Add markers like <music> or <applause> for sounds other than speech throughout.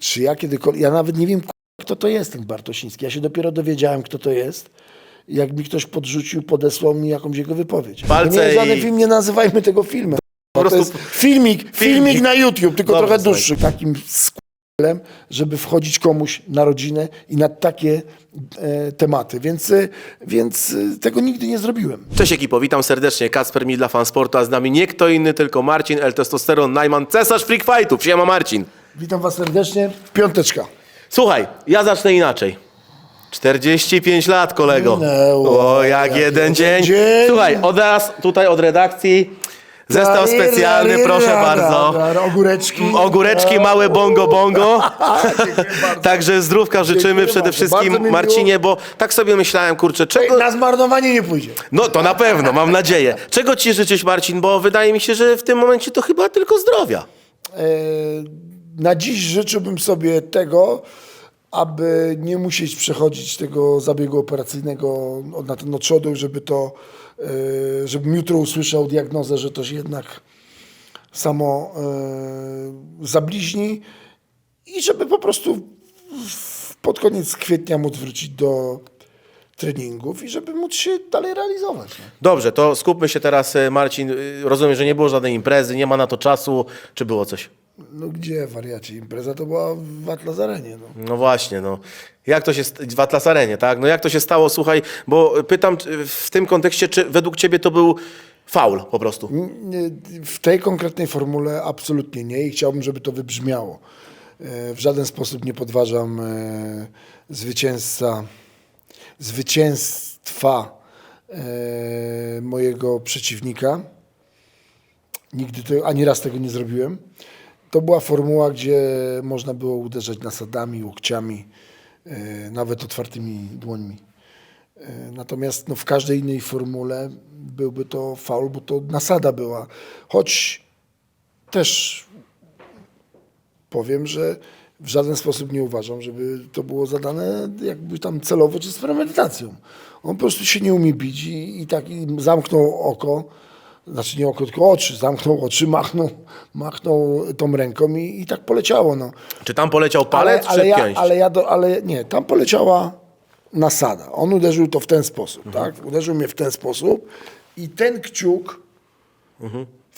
czy ja kiedykolwiek, ja nawet nie wiem, kto to jest ten Bartosiński. Ja się dopiero dowiedziałem, kto to jest, jak mi ktoś podrzucił, podesłał mi jakąś jego wypowiedź. Palce to nie jest żaden i- film, nie nazywajmy tego filmem. Po to prostu jest filmik, filmik na YouTube, tylko trochę słuchaj. dłuższy. Takim skulem, żeby wchodzić komuś na rodzinę i na takie e, tematy. Więc, e, więc e, tego nigdy nie zrobiłem. Cześć ekipo, witam serdecznie. Kacper Mil dla Fansportu, a z nami nie kto inny, tylko Marcin El Testosteron Najman, cesarz Freak Fightów. Siema Marcin. Witam was serdecznie. Piąteczka. Słuchaj, ja zacznę inaczej. 45 lat, kolego. Minęło. O, jak Jak jeden dzień. dzień. Słuchaj, od nas tutaj od redakcji zestaw specjalny, proszę bardzo. ra, ra, Ogóreczki. Ogóreczki, małe bongo bongo. <laughs> Także zdrówka życzymy przede wszystkim. Marcinie, bo tak sobie myślałem, kurczę, czego... Na zmarnowanie nie pójdzie. No to na pewno, mam nadzieję. Czego ci życzyć Marcin, bo wydaje mi się, że w tym momencie to chyba tylko zdrowia. Na dziś życzyłbym sobie tego, aby nie musieć przechodzić tego zabiegu operacyjnego na ten oczodu, żeby to, e, żebym jutro usłyszał diagnozę, że to się jednak samo e, zabliźni i żeby po prostu pod koniec kwietnia móc wrócić do treningów i żeby móc się dalej realizować. Dobrze, to skupmy się teraz, e, Marcin. y, Rozumiem, że nie było żadnej imprezy, nie ma na to czasu. Czy było coś? No gdzie, wariacie, impreza to była w Atlasarenie. No. No właśnie, no. Jak to się, w Atlas Arenie, tak? No jak to się stało, słuchaj, bo pytam w tym kontekście, czy według ciebie to był faul po prostu? W tej konkretnej formule absolutnie nie i chciałbym, żeby to wybrzmiało. E, W żaden sposób nie podważam e, zwycięzca, zwycięstwa e, mojego przeciwnika. Nigdy to, ani raz tego nie zrobiłem. To była formuła, gdzie można było uderzać nasadami, łokciami, e, nawet otwartymi dłońmi. E, Natomiast no, w każdej innej formule byłby to faul, bo to nasada była. Choć też powiem, że w żaden sposób nie uważam, żeby to było zadane jakby tam celowo czy z premedytacją. On po prostu się nie umie bić i, i tak i zamknął oko, znaczy nie oko, tylko oczy, zamknął oczy, machnął, machnął tą ręką i, i tak poleciało. No. Czy tam poleciał palec, ale, ale, czy ja, pięść? ale ja do, ale nie, tam poleciała nasada. On uderzył to w ten sposób, Mhm. tak? Uderzył mnie w ten sposób i ten kciuk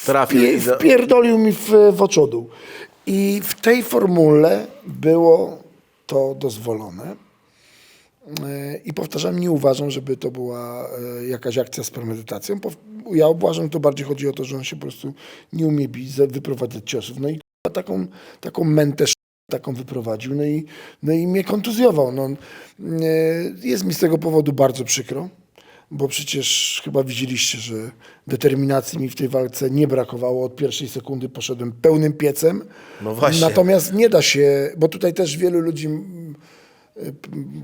Trafił. i za- wpierdolił mi w, w oczodół. I w tej formule było to dozwolone. E, I powtarzam, nie uważam, żeby to była e, jakaś akcja z premedytacją. Ja uważam, to bardziej chodzi o to, że on się po prostu nie umie bić, za- wyprowadzać ciosów. No i taką, taką mentę taką wyprowadził, no i, no i mnie kontuzjował. No, e, jest mi z tego powodu bardzo przykro, bo przecież chyba widzieliście, że determinacji mi w tej walce nie brakowało. Od pierwszej sekundy poszedłem pełnym piecem. No właśnie. Natomiast nie da się, bo tutaj też wielu ludzi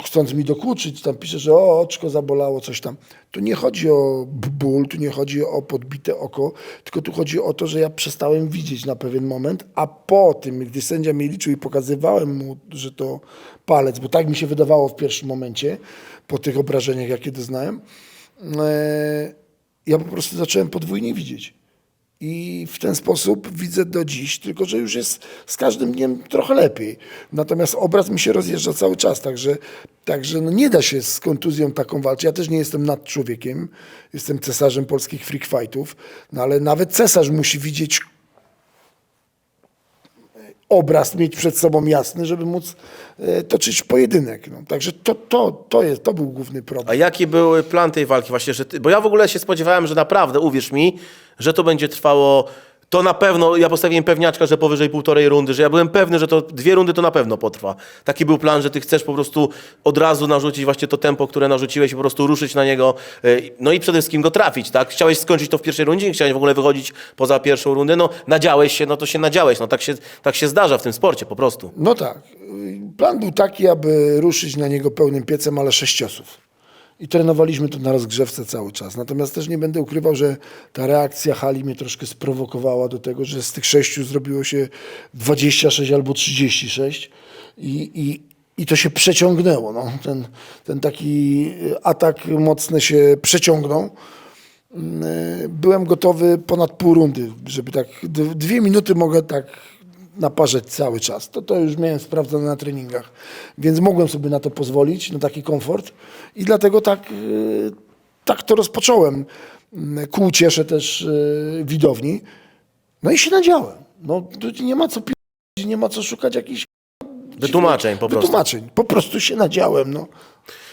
chcąc mi dokuczyć, tam pisze, że o, oczko zabolało, coś tam. Tu nie chodzi o ból, tu nie chodzi o podbite oko, tylko tu chodzi o to, że ja przestałem widzieć na pewien moment, a po tym, gdy sędzia mnie liczył i pokazywałem mu, że to palec, bo tak mi się wydawało w pierwszym momencie, po tych obrażeniach, jakie doznałem, ja po prostu zacząłem podwójnie widzieć. I w ten sposób widzę do dziś, tylko że już jest z każdym dniem trochę lepiej. Natomiast obraz mi się rozjeżdża cały czas, także, także no nie da się z kontuzją taką walczyć. Ja też nie jestem nad człowiekiem, jestem cesarzem polskich freak fightów, no ale nawet cesarz musi widzieć obraz, mieć przed sobą jasny, żeby móc e, toczyć pojedynek. No, także to, to, to, jest, to był główny problem. A jaki był plan tej walki właśnie? Że ty, bo ja w ogóle się spodziewałem, że naprawdę, uwierz mi, że to będzie trwało, to na pewno, ja postawiłem pewniaczka, że powyżej półtorej rundy, że ja byłem pewny, że to dwie rundy to na pewno potrwa. Taki był plan, że ty chcesz po prostu od razu narzucić właśnie to tempo, które narzuciłeś po prostu ruszyć na niego, y, no i przede wszystkim go trafić, tak? Chciałeś skończyć to w pierwszej rundzie, nie chciałeś w ogóle wychodzić poza pierwszą rundę, no nadziałeś się, no to się nadziałeś, no tak się, tak się zdarza w tym sporcie po prostu. No tak. Plan był taki, aby ruszyć na niego pełnym piecem, ale sześć ciosów. I trenowaliśmy to na rozgrzewce cały czas. Natomiast też nie będę ukrywał, że ta reakcja hali mnie troszkę sprowokowała do tego, że z tych sześciu zrobiło się 26 albo 36 i, i, i to się przeciągnęło. No. Ten, ten taki atak mocny się przeciągnął. Mm, Byłem gotowy ponad pół rundy, żeby tak dwie minuty mogę tak naparzać cały czas. To, to już miałem sprawdzone na treningach, więc mogłem sobie na to pozwolić, na taki komfort i dlatego tak, y, tak to rozpocząłem. Mm, Ku uciesze też y, widowni. No i się nadziałem. No, nie ma co nie ma co szukać jakichś Wytłumaczeń po prostu. wytłumaczeń. Po prostu się nadziałem, no.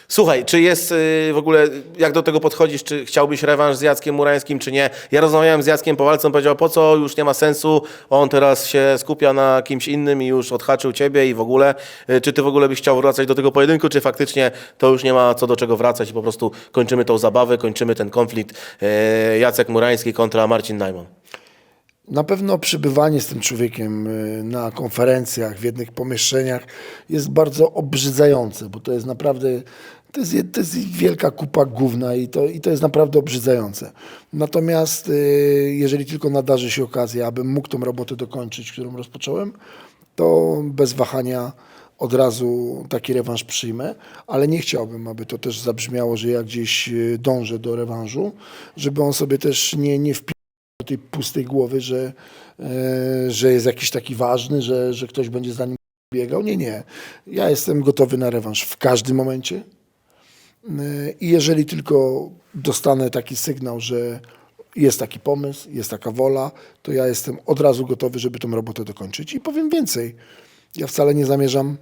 Słuchaj, czy jest y, w ogóle, jak do tego podchodzisz, czy chciałbyś rewanż z Jackiem Murańskim, czy nie? Ja rozmawiałem z Jackiem po walce, on powiedział, po co, już nie ma sensu, on teraz się skupia na kimś innym i już odhaczył ciebie i w ogóle. Y, Czy ty w ogóle byś chciał wracać do tego pojedynku, czy faktycznie to już nie ma co do czego wracać i po prostu kończymy tą zabawę, kończymy ten konflikt y, Jacek Murański kontra Marcin Najman? Na pewno przybywanie z tym człowiekiem na konferencjach, w jednych pomieszczeniach jest bardzo obrzydzające, bo to jest naprawdę, to jest, to jest wielka kupa gówna i to, i to jest naprawdę obrzydzające. Natomiast y, jeżeli tylko nadarzy się okazja, abym mógł tą robotę dokończyć, którą rozpocząłem, to bez wahania od razu taki rewanż przyjmę, ale nie chciałbym, aby to też zabrzmiało, że ja gdzieś y, dążę do rewanżu, żeby on sobie też nie, nie wpi do tej pustej głowy, że, e, że jest jakiś taki ważny, że, że ktoś będzie za nim biegał. Nie, nie. Ja jestem gotowy na rewanż w każdym momencie. E, I jeżeli tylko dostanę taki sygnał, że jest taki pomysł, jest taka wola, to ja jestem od razu gotowy, żeby tą robotę dokończyć. I powiem więcej. Ja wcale nie zamierzam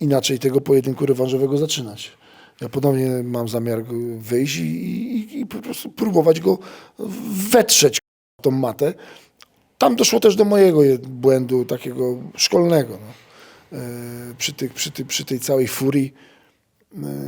inaczej tego pojedynku rewanżowego zaczynać. Ja ponownie mam zamiar wyjść i, i, i po prostu próbować go wetrzeć tą matę. Tam doszło też do mojego błędu takiego szkolnego. No. E, przy, tych, przy, przy tej całej furii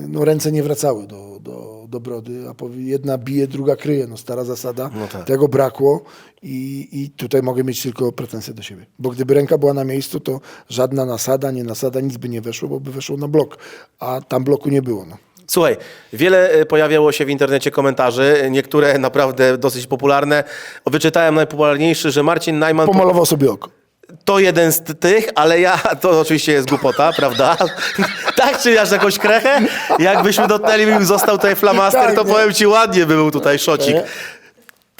no, ręce nie wracały do, do, do brody, a jedna bije, druga kryje. No, stara zasada. No tak. Tego brakło i, i tutaj mogę mieć tylko pretensje do siebie. Bo gdyby ręka była na miejscu, to żadna nasada, nie nasada, nic by nie weszło, bo by weszło na blok. A tam bloku nie było. No. Słuchaj, wiele e, pojawiało się w internecie komentarzy, niektóre naprawdę dosyć popularne. Wyczytałem najpopularniejszy, że Marcin Najman Pomalował sobie oko. To jeden z tych, ale ja, <laughs> to oczywiście jest głupota, prawda? <laughs> tak, czy masz jakąś krechę? Jakbyśmy dotknęli, bym został tutaj flamaster, Tak, to nie? powiem ci ładnie by był tutaj szocik. Nie?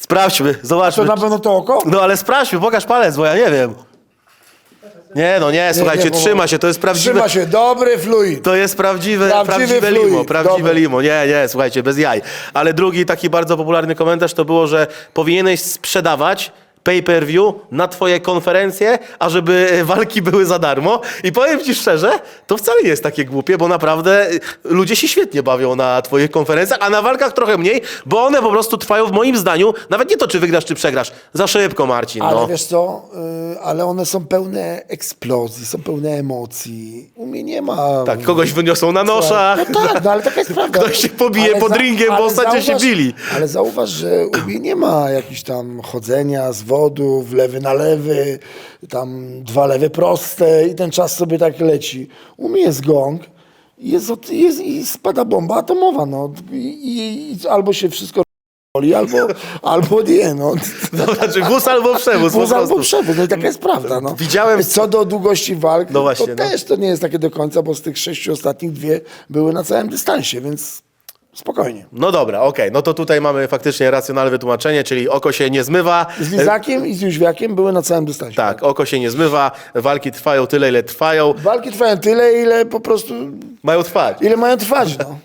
Sprawdźmy, To zobaczmy. na pewno to oko? No ale sprawdźmy, pokaż palec, bo ja nie wiem. Nie, no nie, słuchajcie, nie, bo- trzyma się, to jest prawdziwe. Trzyma się, dobry fluid. To jest prawdziwe, Prawdziwy prawdziwe fluid, limo, prawdziwe dobra. limo. Nie, nie, słuchajcie, bez jaj. Ale drugi taki bardzo popularny komentarz to było, że powinieneś sprzedawać pay-per-view na twoje konferencje, a żeby e, walki były za darmo. I powiem ci szczerze, to wcale nie jest takie głupie, bo naprawdę e, ludzie się świetnie bawią na twoich konferencjach, a na walkach trochę mniej, bo one po prostu trwają w moim zdaniu, nawet nie to, czy wygrasz, czy przegrasz. Za szybko, Marcin. Ale no. wiesz co, y, ale one są pełne eksplozji, są pełne emocji. U mnie nie ma... Tak, kogoś wyniosą na noszach. No tak, no ale taka jest <laughs> prawda. Ktoś się pobije Ale pod ringiem, bo ostatnio się bili. Ale zauważ, że u mnie nie ma jakichś tam chodzenia z wodu, w lewy na lewy, tam dwa lewe proste i ten czas sobie tak leci. U mnie jest gong i, jest, jest, i spada bomba atomowa, no. I, i, albo się wszystko albo, <laughs> albo nie, no. To znaczy wóz albo przewóz. Wóz albo przewóz, no i taka jest prawda. No. Widziałem- Co do długości walk, No właśnie, to no. też to nie jest takie do końca, bo z tych sześciu ostatnich dwie były na całym dystansie, więc spokojnie. No dobra, okej, no to tutaj mamy faktycznie racjonalne wytłumaczenie, czyli oko się nie zmywa. Z Lizakiem i z Jóźwiakiem były na całym dystansie. Tak, oko się nie zmywa, walki trwają tyle, ile trwają, Walki trwają tyle, ile po prostu, mają trwać. ile mają trwać, no. <laughs>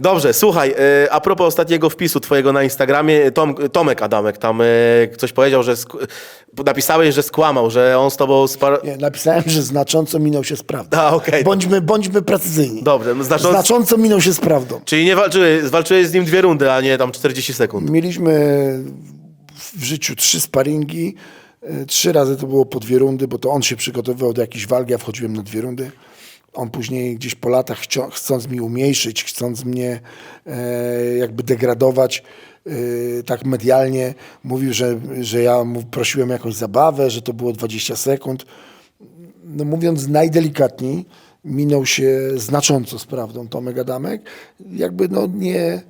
Dobrze, słuchaj, e, a propos ostatniego wpisu twojego na Instagramie, Tom, Tomek Adamek tam e, coś powiedział, że sk- napisałeś, że skłamał, że on z tobą spar... Nie, napisałem, że znacząco minął się z prawdą. A, okej. Bądźmy, bądźmy precyzyjni. Dobrze, no znacząco- Znacząco minął się z prawdą. Czyli nie walczyłeś, walczyłeś z nim dwie rundy, a nie tam 40 sekund. Mieliśmy w życiu trzy sparingi. E, Trzy razy to było po dwie rundy, bo to on się przygotowywał do jakiejś walki, ja wchodziłem na dwie rundy. On później gdzieś po latach, chcąc mi umniejszyć, chcąc mnie e, jakby degradować e, tak medialnie, mówił, że, że ja mu prosiłem jakąś zabawę, że to było 20 sekund. No mówiąc najdelikatniej, minął się znacząco z prawdą Tomek Adamek. Jakby no nie...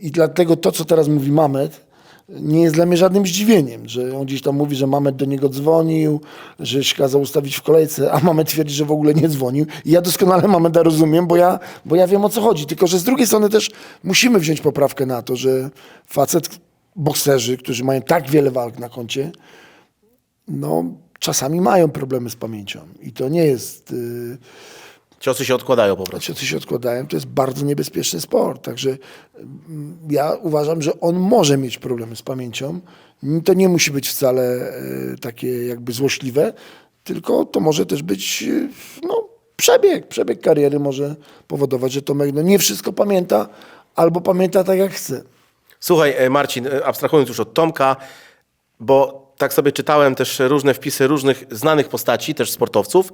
I dlatego to, co teraz mówi Mamet, nie jest dla mnie żadnym zdziwieniem, że on gdzieś tam mówi, że Mamet do niego dzwonił, że się kazał ustawić w kolejce, a Mamet twierdzi, że w ogóle nie dzwonił. I ja doskonale Mameda rozumiem, bo ja, bo ja wiem o co chodzi. Tylko, że z drugiej strony też musimy wziąć poprawkę na to, że facet, bokserzy, którzy mają tak wiele walk na koncie, no czasami mają problemy z pamięcią. I to nie jest... y, Ciosy się odkładają po prostu. Ciosy się odkładają, to jest bardzo niebezpieczny sport. Także mm, ja uważam, że on może mieć problemy z pamięcią. To nie musi być wcale e, takie jakby złośliwe, tylko to może też być e, no, przebieg. Przebieg kariery może powodować, że Tomek no, nie wszystko pamięta albo pamięta tak jak chce. Słuchaj, e, Marcin, abstrahując już od Tomka, bo tak sobie czytałem też różne wpisy różnych znanych postaci, też sportowców.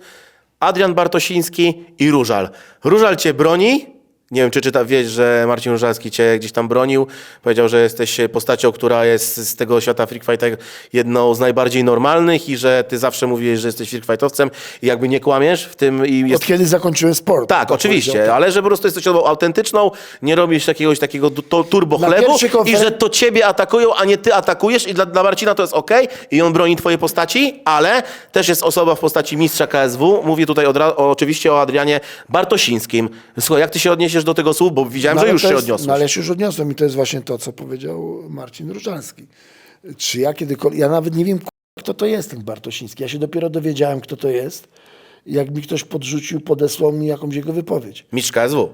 Adrian Bartosiński i Różal. Różal cię broni. Nie wiem, czy czyta, wiesz, że Marcin Różalski cię gdzieś tam bronił. Powiedział, że jesteś postacią, która jest z tego świata freak fighter jedną z najbardziej normalnych i że ty zawsze mówiłeś, że jesteś freak fightowcem i jakby nie kłamiesz w tym i jest Od kiedy zakończyłem sport? tak, oczywiście, powiedział, tak. ale że po prostu jesteś osobą autentyczną, nie robisz jakiegoś takiego to, turbo Na chlebu pierwszej i że to ciebie atakują, a nie ty atakujesz i dla, dla Marcina to jest okej i on broni twojej postaci, ale też jest osoba w postaci mistrza KSW. Mówię tutaj od, o, oczywiście o Adrianie Bartosińskim. Słuchaj, jak ty się odniesiesz do tego słów, bo widziałem, No, że już to się jest, odniosłeś. No ale się już odniosłem i to jest właśnie to, co powiedział Marcin Różalski. Czy ja kiedykolwiek, ja nawet nie wiem, kto to jest ten Bartosiński. Ja się dopiero dowiedziałem, kto to jest, jak mi ktoś podrzucił, podesłał mi jakąś jego wypowiedź. Mistrz KSW.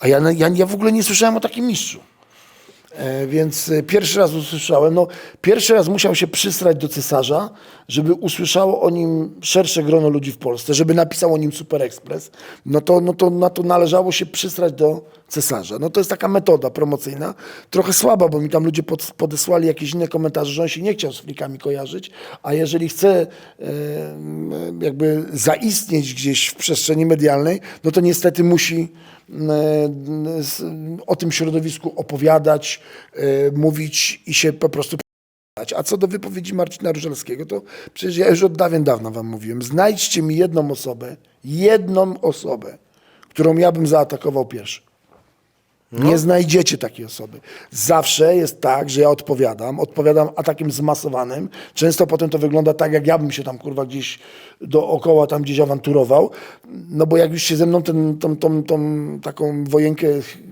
A ja, ja, ja w ogóle nie słyszałem o takim mistrzu. E, więc e, pierwszy raz usłyszałem, no pierwszy raz musiał się przysrać do cesarza, żeby usłyszało o nim szersze grono ludzi w Polsce, żeby napisał o nim Super Express, no to, no to na to należało się przysrać do cesarza. No to jest taka metoda promocyjna, trochę słaba, bo mi tam ludzie pod, podesłali jakieś inne komentarze, że on się nie chciał z flikami kojarzyć, a jeżeli chce e, jakby zaistnieć gdzieś w przestrzeni medialnej, no to niestety musi o tym środowisku opowiadać, e, mówić i się po prostu. A co do wypowiedzi Marcina Różalskiego, to przecież ja już od dawien dawna wam mówiłem. Znajdźcie mi jedną osobę, jedną osobę, którą ja bym zaatakował pierwszy. Nie znajdziecie takiej osoby. Zawsze jest tak, że ja odpowiadam, odpowiadam atakiem zmasowanym. Często potem to wygląda tak, jak ja bym się tam kurwa gdzieś dookoła tam gdzieś awanturował. No bo jak już się ze mną ten, tą, tą, tą taką wojenkę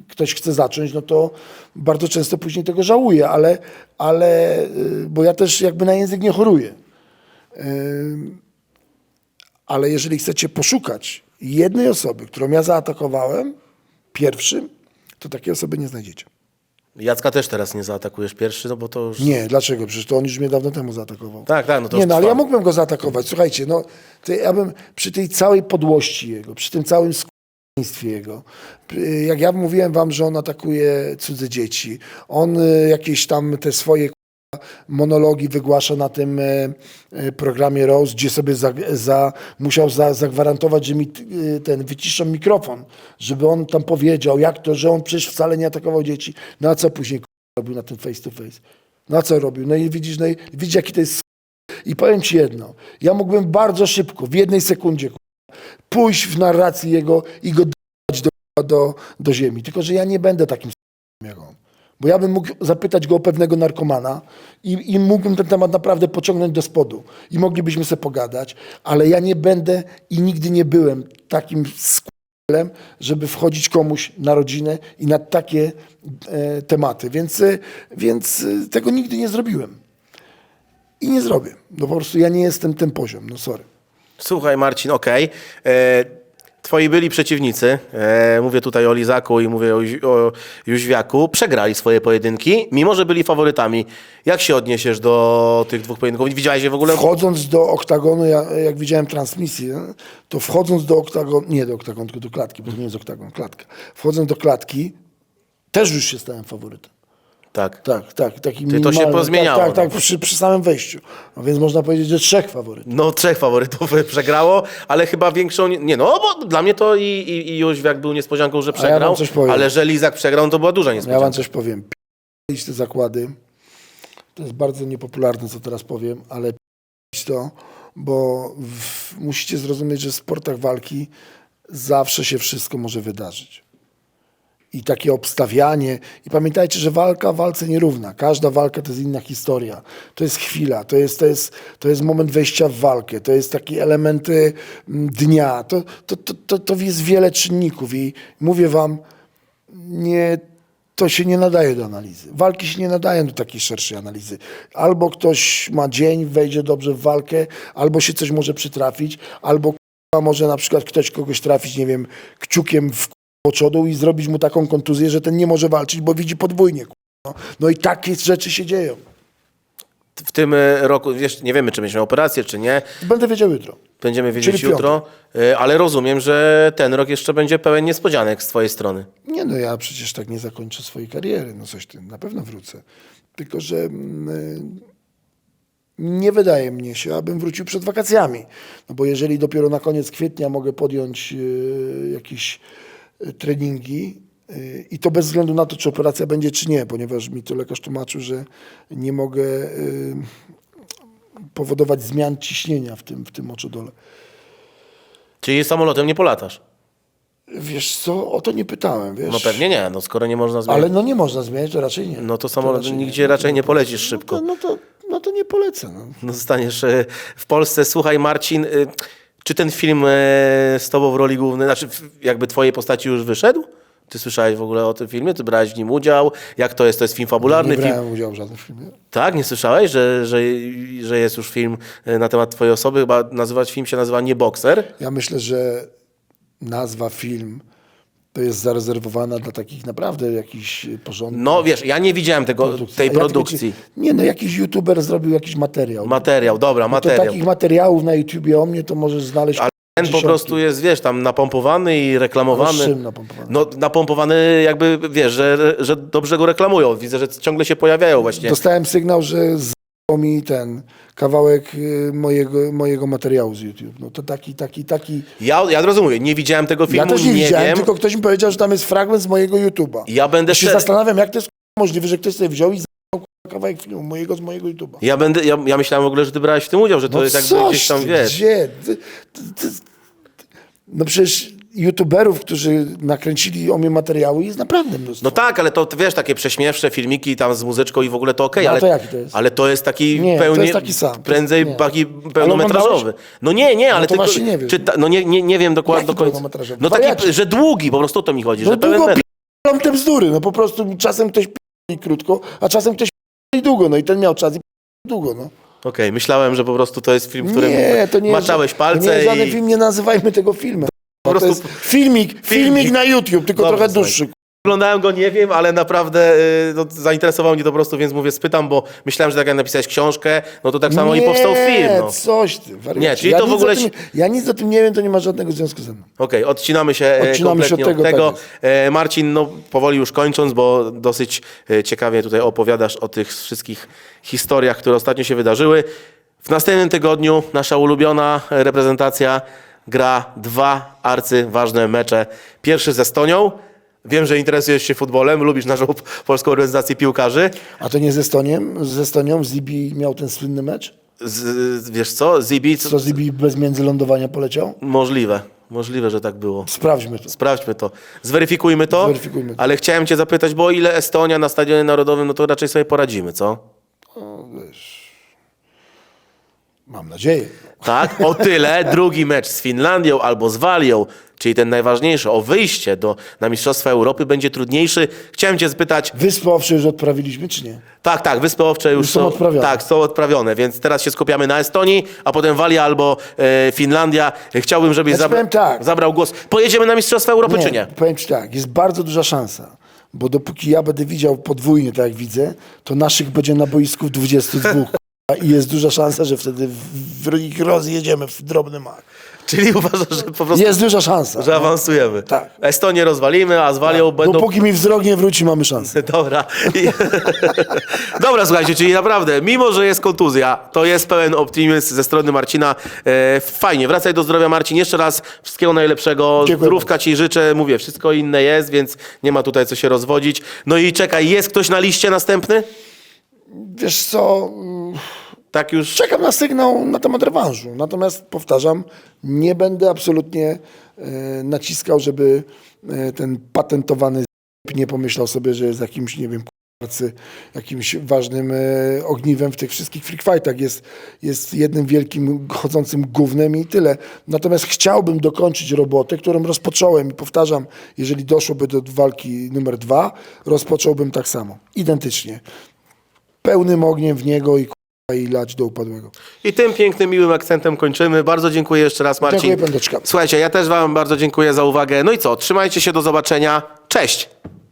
ktoś chce zacząć, no to bardzo często później tego żałuję, ale, ale y, bo ja też jakby na język nie choruję. Ale jeżeli chcecie poszukać jednej osoby, którą ja zaatakowałem pierwszym, to takiej osoby nie znajdziecie. Jacka też teraz nie zaatakujesz pierwszy, no bo to już... Nie, dlaczego? Przecież to on już mnie dawno temu zaatakował. Tak, tak, no to Nie, no ale ja mógłbym go zaatakować. Słuchajcie, no to ja bym przy tej całej podłości jego, przy tym całym skłonństwie jego, jak ja mówiłem wam, że on atakuje cudze dzieci, on y, jakieś tam te swoje monologi wygłasza na tym e, e, programie Rose, gdzie sobie za, za, musiał za, zagwarantować, że mi y, ten wyciszą mikrofon, żeby on tam powiedział, jak to, że on przecież wcale nie atakował dzieci. No a co później robił na tym face to face? No co robił? No i widzisz, no i widzisz jaki to jest i powiem ci jedno, ja mógłbym bardzo szybko, w jednej sekundzie pójść w narracji jego i go dać do, do, do ziemi. Tylko, że ja nie będę takim jak on. Bo ja bym mógł zapytać go o pewnego narkomana i, i mógłbym ten temat naprawdę pociągnąć do spodu. I moglibyśmy sobie pogadać, ale ja nie będę i nigdy nie byłem takim skurwielem, żeby wchodzić komuś na rodzinę i na takie e, tematy. Więc, e, więc e, tego nigdy nie zrobiłem. I nie zrobię. No po prostu ja nie jestem ten poziom. No sorry. Słuchaj, Marcin, okej. E, Twoi byli przeciwnicy, e, mówię tutaj o Lizaku i mówię o, o Jóźwiaku, przegrali swoje pojedynki, mimo że byli faworytami. Jak się odniesiesz do tych dwóch pojedynków? Widziałeś je w ogóle? Wchodząc do oktagonu, ja, jak widziałem transmisję, to wchodząc do oktagonu, nie do oktagonu, tylko do klatki, bo to nie jest oktagon, klatka. Wchodząc do klatki, też już się stałem faworytem. Tak. Tak, tak. Taki Ty to się minimalny. pozmieniało, Tak, tak, no. tak przy, przy samym wejściu. No więc można powiedzieć, że trzech faworytów. No, trzech faworytów <laughs> przegrało, ale chyba większą. Nie, no, bo dla mnie to i, i, i Jóźwiak był niespodzianką, że ja przegrał. wam coś powiem. ale że Lizak przegrał, to była duża Ja niespodzianka. wam coś powiem. P***lić te zakłady. To jest bardzo niepopularne, co teraz powiem, ale p***lić to, bo w, musicie zrozumieć, że w sportach walki zawsze się wszystko może wydarzyć. I takie obstawianie. I pamiętajcie, że walka walce nierówna. Każda walka to jest inna historia. To jest chwila, to jest, to jest, to jest moment wejścia w walkę, to jest takie elementy mm, dnia. To, to, to, to, to jest wiele czynników i mówię wam, nie to się nie nadaje do analizy. Walki się nie nadają do takiej szerszej analizy. Albo ktoś ma dzień, wejdzie dobrze w walkę, albo się coś może przytrafić, albo może na przykład ktoś kogoś trafić, nie wiem, kciukiem w k***a czodu i zrobić mu taką kontuzję, że ten nie może walczyć, bo widzi podwójnie. No, no i takie rzeczy się dzieją. W tym e, roku, wiesz, nie wiemy, czy będziemy operację, czy nie. Będę wiedział jutro. Będziemy wiedzieć Czyli jutro, e, ale rozumiem, że ten rok jeszcze będzie pełen niespodzianek z twojej strony. Nie no, ja przecież tak nie zakończę swojej kariery, no coś tym, na pewno wrócę. Tylko, że mm, y, nie wydaje mnie się, abym wrócił przed wakacjami. No bo jeżeli dopiero na koniec kwietnia mogę podjąć y, jakieś y, treningi y, i to bez względu na to, czy operacja będzie, czy nie, ponieważ mi to lekarz tłumaczył, że nie mogę y, powodować zmian ciśnienia w tym, w tym oczodole. Czyli samolotem nie polatasz. Wiesz co, o to nie pytałem, wiesz. No pewnie nie, no skoro nie można zmienić. Ale no nie można zmieniać, to raczej nie. No to samolot raczej nigdzie raczej nie polecisz szybko. No to, no to, no to nie polecę. No. No zostaniesz e, w Polsce. Słuchaj, Marcin, e, czy ten film e, z tobą w roli głównej, znaczy jakby twojej postaci już wyszedł? Ty słyszałeś w ogóle o tym filmie? Ty brałeś w nim udział? Jak to jest? To jest film fabularny? Nie film... brałem udziału w żadnym filmie. Tak? Nie słyszałeś, że, że, że jest już film e, na temat twojej osoby? Chyba nazywać film się nazywa Nie Bokser. Ja myślę, że nazwa film to jest zarezerwowana dla takich naprawdę jakichś porządnych No wiesz, ja nie widziałem tego, produkcji. tej ja tylko produkcji. ci- Nie no, jakiś youtuber zrobił jakiś materiał. Materiał, dobra, to materiał. takich materiałów na YouTubie o mnie to możesz znaleźć Ale ten po prostu jest, wiesz, tam napompowany i reklamowany. Z czym napompowany? No napompowany jakby, wiesz, że, że dobrze go reklamują. Widzę, że ciągle się pojawiają właśnie. Dostałem sygnał, że z mi ten kawałek y, mojego, mojego materiału z YouTube. No to taki, taki, taki... Ja, ja od razu mówię, nie widziałem tego filmu, Ja też nie, widziałem, wiem. tylko ktoś mi powiedział, że tam jest fragment z mojego YouTube'a. Ja będę Ja się zastanawiam, jak to jest możliwe, że ktoś sobie wziął i z***ał kawałek filmu mojego z mojego YouTube'a. Ja będę, ja, ja myślałem w ogóle, że ty brałeś w tym udział, że to jest jakby No coś gdzieś tam, ty, wiesz. Gdzie? Ty, ty, ty, no przecież youtuberów, którzy nakręcili o mnie materiały jest naprawdę mnóstwo. No tak, ale to wiesz, takie prześmiewcze filmiki tam z muzyczką i w ogóle to okej, No, ale, to jaki to jest? ale to jest taki Nie, to pełni, jest taki sam. prędzej Nie. taki pełnometrażowy. No nie, nie, ale to tylko, właśnie nie wiem. no nie, nie, nie wiem dokładnie Jaki do końca. pełnometrażowy? No taki, Wariacie. że długi, po prostu o to mi chodzi, no że pełen długo metr. p***ą te bzdury, no po prostu czasem ktoś p***i krótko, a czasem ktoś p***i długo, no i ten miał czas i p***i długo, no. Okej, myślałem, że po prostu to jest film, w którym Nie, to nie jest, maczałeś to palce nie jest żaden i... film, nie nazywajmy tego filmem. Po To prostu- jest filmik, filmik na YouTube, tylko trochę dłuższy. Oglądałem go, nie wiem, ale naprawdę y, no, zainteresował mnie to po prostu, więc mówię, spytam, bo myślałem, że tak jak napisałeś książkę, no to tak samo i powstał film. No. Okej, coś ty, wariacie. Nie, czyli ja to w nic ogóle O tym, ja nic o tym nie wiem, to nie ma żadnego związku ze mną. odcinamy się e, Odcinamy się kompletnie od tego, tak. E, Marcin, no powoli już kończąc, bo dosyć e, ciekawie tutaj opowiadasz o tych wszystkich historiach, które ostatnio się wydarzyły. W następnym tygodniu nasza ulubiona reprezentacja gra dwa arcyważne mecze. Pierwszy z Estonią. Wiem, że interesujesz się futbolem, lubisz naszą <laughs> polską organizację piłkarzy. A to nie z Estoniem? Z Estonią Zibi miał ten słynny mecz? Z, wiesz co, Zibic? Co Zibi bez międzylądowania poleciał? Możliwe, możliwe, że tak było. Sprawdźmy to. Sprawdźmy to. Zweryfikujmy to. Zweryfikujmy to. Ale chciałem cię zapytać, bo o ile Estonia na Stadionie Narodowym, no to raczej sobie poradzimy, co? Mam nadzieję. Tak? O tyle drugi mecz z Finlandią albo z Walią, czyli ten najważniejszy, o wyjście do, na Mistrzostwa Europy będzie trudniejszy. Chciałem cię zapytać, Wyspy Owcze już odprawiliśmy, czy nie? tak, tak, Wyspy Owcze już, Już są odprawione. Tak, są odprawione, więc teraz się skupiamy na Estonii, a potem Walia albo e, Finlandia. Chciałbym, żebyś ci zabra- powiem tak. zabrał głos. Pojedziemy na Mistrzostwa Europy, czy nie? Powiem ci tak, jest bardzo duża szansa, bo dopóki ja będę widział podwójnie, tak jak widzę, to naszych będzie na boisku 22 k***a, i jest duża szansa, że wtedy w, ich rozjedziemy w drobny mak. Czyli uważasz, że po prostu Jest duża szansa. że awansujemy. Tak. Estonię rozwalimy, a z Walią będą... Dopóki mi wzrok nie wróci, mamy szansę. <laughs> Dobra. <laughs> Dobra, słuchajcie, czyli naprawdę, mimo że jest kontuzja, to jest pełen optymizm ze strony Marcina. E, fajnie, wracaj do zdrowia, Marcin. Jeszcze raz wszystkiego najlepszego. Dziękuję Zdrówka ci życzę. Mówię, wszystko inne jest, więc nie ma tutaj co się rozwodzić. No i czekaj, jest ktoś na liście następny? Wiesz co, Tak już. czekam na sygnał na temat rewanżu. Natomiast powtarzam, nie będę absolutnie e, naciskał, żeby e, ten patentowany nie pomyślał sobie, że jest jakimś, nie wiem, jakimś ważnym e, ogniwem w tych wszystkich freak fightach. Jest, jest jednym wielkim chodzącym gównem i tyle. Natomiast chciałbym dokończyć robotę, którą rozpocząłem i powtarzam, jeżeli doszłoby do walki numer dwa, rozpocząłbym tak samo, identycznie. Pełnym ogniem w niego i, i lać do upadłego. I tym pięknym, miłym akcentem kończymy. Bardzo dziękuję jeszcze raz, Marcin. Dziękuję, Pędeczka. Słuchajcie, ja też wam bardzo dziękuję za uwagę. No i co, trzymajcie się, do zobaczenia. Cześć!